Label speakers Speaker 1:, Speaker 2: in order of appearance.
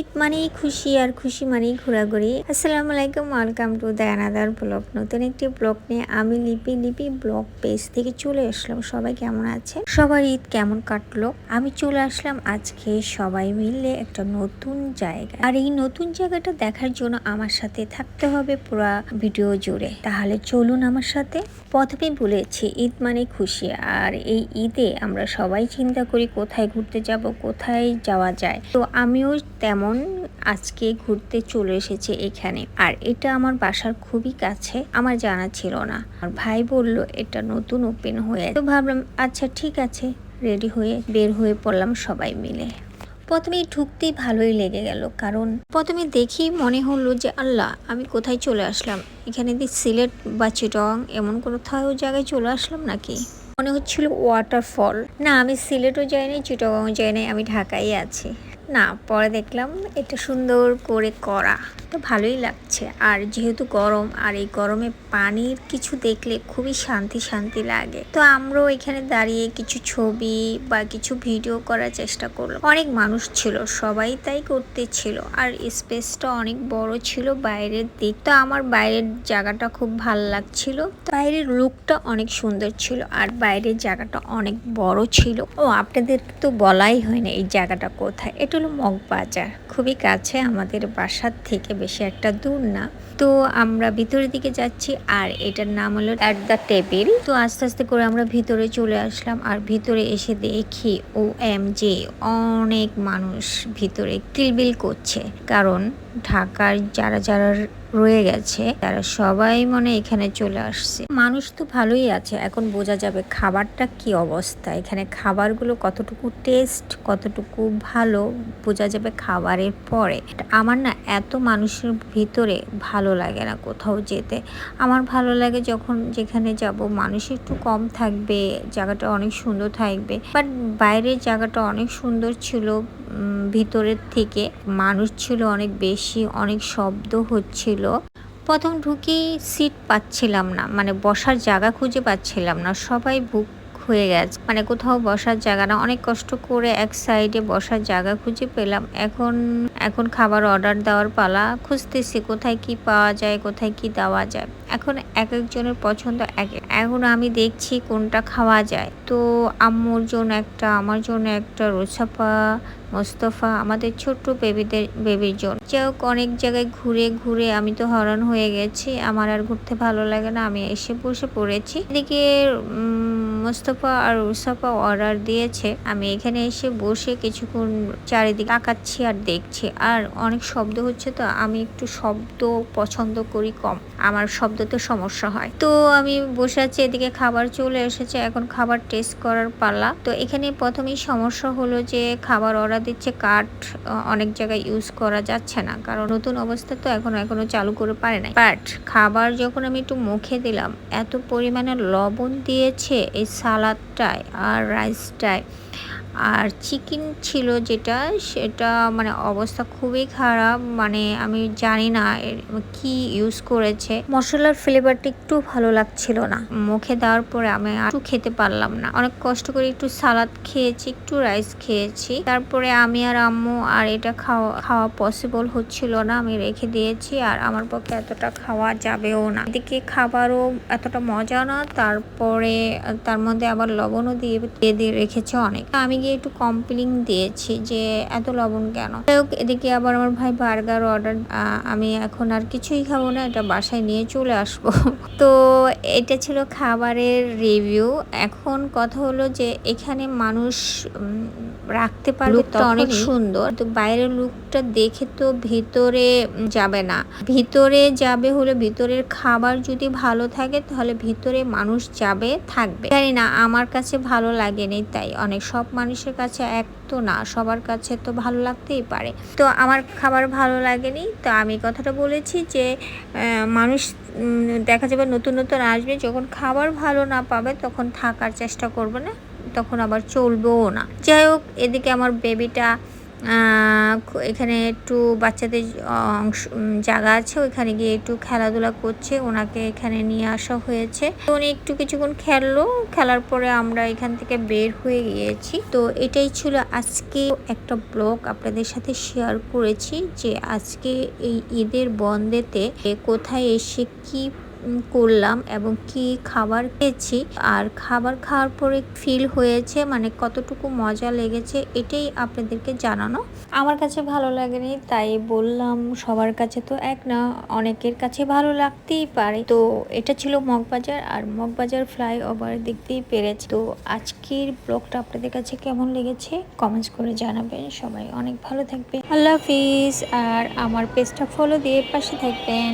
Speaker 1: ঈদ মানেই খুশি আর খুশি মানেই ঘোরাঘুরি। আসসালামু আলাইকুম welcome to the another blog নতুন একটি ব্লগ নিয়ে আমি লিপি লিপি ব্লগ পেজ থেকে চলে আসলাম। সবাই কেমন আছে? সবার ঈদ কেমন কাটলো? আমি চলে আসলাম আজকে সবাই মিলে একটা নতুন জায়গা আর এই নতুন জায়গাটা দেখার জন্য আমার সাথে থাকতে হবে পুরো ভিডিও জুড়ে। তাহলে চলুন আমার সাথে। প্রথমে বলেছি, ঈদ মানে খুশি। আর এই ঈদে আমরা সবাই চিন্তা করি কোথায় ঘুরতে যাব, কোথায় যাওয়া যায়। তো আমিও তেমন আজকে ঘুরতে চলে এসেছে এখানে। আর এটা আমার বাসার খুবই কাছে, আমার জানা ছিল না। আর ভাই বলল, এটা নতুন ওপেন হয়ে তো ভাবলাম আচ্ছা ঠিক আছে। রেডি হয়ে বের হয়ে পড়লাম সবাই মিলে। প্রথমে ঢুকতেই ভালোই লেগে গেল, কারণ প্রথমে দেখেই মনে হলো যে, আল্লাহ, আমি কোথায় চলে আসলাম? এখানে দি সিলেট বা চিটং এমন কোথাও জায়গায় চলে আসলাম নাকি? মনে হচ্ছিল ওয়াটারফল না, আমি সিলেটও যাইনি চিটগাঁও যাইনি, আমি ঢাকায় আছি। না, পরে দেখলাম এটা সুন্দর করে করা। তো ভালোই লাগছে। আর যেহেতু গরম, আর এই গরমে পানির কিছু দেখলে খুবই শান্তি শান্তি লাগে। তো আমরাও এখানে দাঁড়িয়ে কিছু ছবি বা কিছু ভিডিও করার চেষ্টা করলাম। অনেক মানুষ ছিল, সবাই তাই করতে ছিল আর স্পেসটা অনেক বড় ছিল বাইরের দিক। তো আমার বাইরের জায়গাটা খুব ভালো লাগছিল। বাইরের লুকটা অনেক সুন্দর ছিল, আর বাইরের জায়গাটা অনেক বড় ছিল। ও, আপনাদের তো বলাই হয় না এই জায়গাটা কোথায়। এটা হলো মগবাজার খুবই কাছে আমাদের বাসার থেকে বেশি একটা দূর না। তো আমরা ভিতরের দিকে যাচ্ছি আর এটার নাম হলো অ্যাট দ্য টেবিল তো আস্তে আস্তে করে আমরা ভিতরে চলে আসলাম আর ভিতরে এসে দেখি ও এম যে অনেক মানুষ ভিতরে কিলবিল করছে। কারণ ঢাকার যারা যারা রয়ে গেছে। তারা সবাই মনে এখানে চলে আসছে। মানুষ তো ভালোই আছে। এখন বোঝা যাবে খাবারটা কি অবস্থা। এখানে খাবারগুলো কতটুকু টেস্ট কতটুকু ভালো, বোঝা যাবে খাবারের পরে। আমার না এত মানুষের ভিতরে ভালো লাগে না কোথাও যেতে। আমার ভালো লাগে যখন যেখানে যাব। মানুষ একটু কম থাকবে, জায়গাটা অনেক সুন্দর থাকবে। বাট বাইরের জায়গাটা অনেক সুন্দর ছিল। ভিতরের থেকে মানুষ ছিল অনেক বেশি, অনেক শব্দ হচ্ছিল। প্রথম ঢুকেই সিট পাচ্ছিলাম না মানে বসার জায়গা খুঁজে পাচ্ছিলাম না। সবাই বুক হয়ে গেছে। মানে কোথাও বসার জায়গা না। অনেক কষ্ট করে এক সাইডে বসার জায়গা খুঁজে পেলাম। এখন এখন খাবার অর্ডার দেওয়ার পালা। খুঁজতেছি কোথায় কি পাওয়া যায়, কোথায় কি দেওয়া যায়। এখন এক একজনের পছন্দ এক এখন আমি দেখছি কোনটা খাওয়া যায়। তো আম্মুর জন্য একটা, আমার জন্য একটা, রোসাপা, মোস্তফা, আমাদের ছোট্ট বেবিদের, বেবির জন্য। হোক, অনেক জায়গায় ঘুরে ঘুরে আমি তো হরণ হয়ে গেছি। আমার আর ঘুরতে ভালো লাগে না। আমি এসে বসে পড়েছি। এদিকে মোস্তফা আর রুসাফা অর্ডার দিয়েছে। আমি এখানে এসে বসে কিছুক্ষণ চারিদিকে তাকাচ্ছি আর দেখছি। আর অনেক শব্দ হচ্ছে তো আমি একটু শব্দ পছন্দ করি কম। আমার শব্দতে সমস্যা হয়। তো আমি বসে আছি, এদিকে খাবার চলে এসেছে। এখন খাবার টেস্ট করার পালা। তো এখানে প্রথমেই সমস্যা হলো যে খাবার অর্ডার দিচ্ছে কাঠ অনেক জায়গায় ইউজ করা যাচ্ছে না। কারণ নতুন অবস্থা তো এখন, এখনও চালু করে পারে না বাট খাবার যখন আমি একটু মুখে দিলাম, এত পরিমাণে লবণ দিয়েছে, এই সালাদটায় আর রাইসটায়। আর চিকেন ছিল যেটা, সেটা মানে অবস্থা খুবই খারাপ মানে আমি জানি না কি ইউজ করেছে। মশলার ফ্লেভারটা একটু ভালো লাগছিল না। মুখে দেওয়ার পরে আমি একটু খেতে পারলাম না। অনেক কষ্ট করে একটু সালাদ খেয়েছি, একটু রাইস খেয়েছি। তারপরে আমি আর আম্মু আর এটা খাওয়া খাওয়া পসিবল হচ্ছিল না। আমি রেখে দিয়েছি আর আমার পক্ষে এতটা খাওয়া যাবেও না। এদিকে খাবারও এতটা মজা না, তারপরে, তার মধ্যে আবার লবণও দিয়ে দিয়ে রেখেছে অনেক। আমি গিয়ে একটু কমপ্লেন দিয়েছি যে এত লবণ কেন? যাই হোক এদিকে আবার আমার ভাই বার্গার অর্ডার আমি এখন আর কিছুই খাব না এটা বাসায় নিয়ে চলে আসব। তো এটা ছিল খাবারের রিভিউ এখন কথা হলো যে এখানে মানুষ রাখতে পারবে তো অনেক সুন্দর। তো বাইরের লুকটা দেখে তো ভিতরে যাবে না। ভিতরে যাবে হলে ভিতরের খাবার যদি ভালো থাকে তাহলে ভিতরে মানুষ যাবে থাকবে। জানি না আমার কাছে ভালো লাগেনি তাই অনেক সব মানুষের কাছে এক তো না, সবার কাছে তো ভালো লাগতেই পারে। তো আমার খাবার ভালো লাগেনি, তো আমি কথাটা বলেছি যে মানুষ দেখা যাবে নতুন নতুন আসবে, যখন খাবার ভালো না পাবে তখন থাকার চেষ্টা করবে না, তখন আবার চলবেও না। যাই হোক, এদিকে আমার বেবিটা এখানে একটু বাচ্চাদের অংশ জায়গা আছে, ওইখানে গিয়ে একটু খেলাধুলা করছে, ওনাকে এখানে নিয়ে আসা হয়েছে। উনি একটু কিছুক্ষণ খেললো, খেলার পরে আমরা এখান থেকে বের হয়ে গিয়েছি। তো এটাই ছিল আজকে একটা ব্লগ আপনাদের সাথে শেয়ার করেছি যে আজকে এই ঈদের বন্ধেতে কোথায় এসে কি করলাম এবং কি খাবার খেয়েছি আর খাবার খাওয়ার পরে ফিল হয়েছে মানে কতটুকু মজা লেগেছে এটাই আপনাদেরকে জানানো। আমার কাছে ভালো লাগেনি, তাই বললাম সবার কাছে তো এক না, অনেকের কাছে ভালো লাগতেই পারে। তো এটা ছিল মগবাজার আর মগবাজার ফ্লাই ওভার দেখতেই পেরেছি। তো আজকের ব্লগটা আপনাদের কাছে কেমন লেগেছে কমেন্টস করে জানাবেন। সবাই অনেক ভালো থাকবে আল্লাহ হাফিজ। আর আমার পেজটা ফলো দিয়ে পাশে থাকবেন।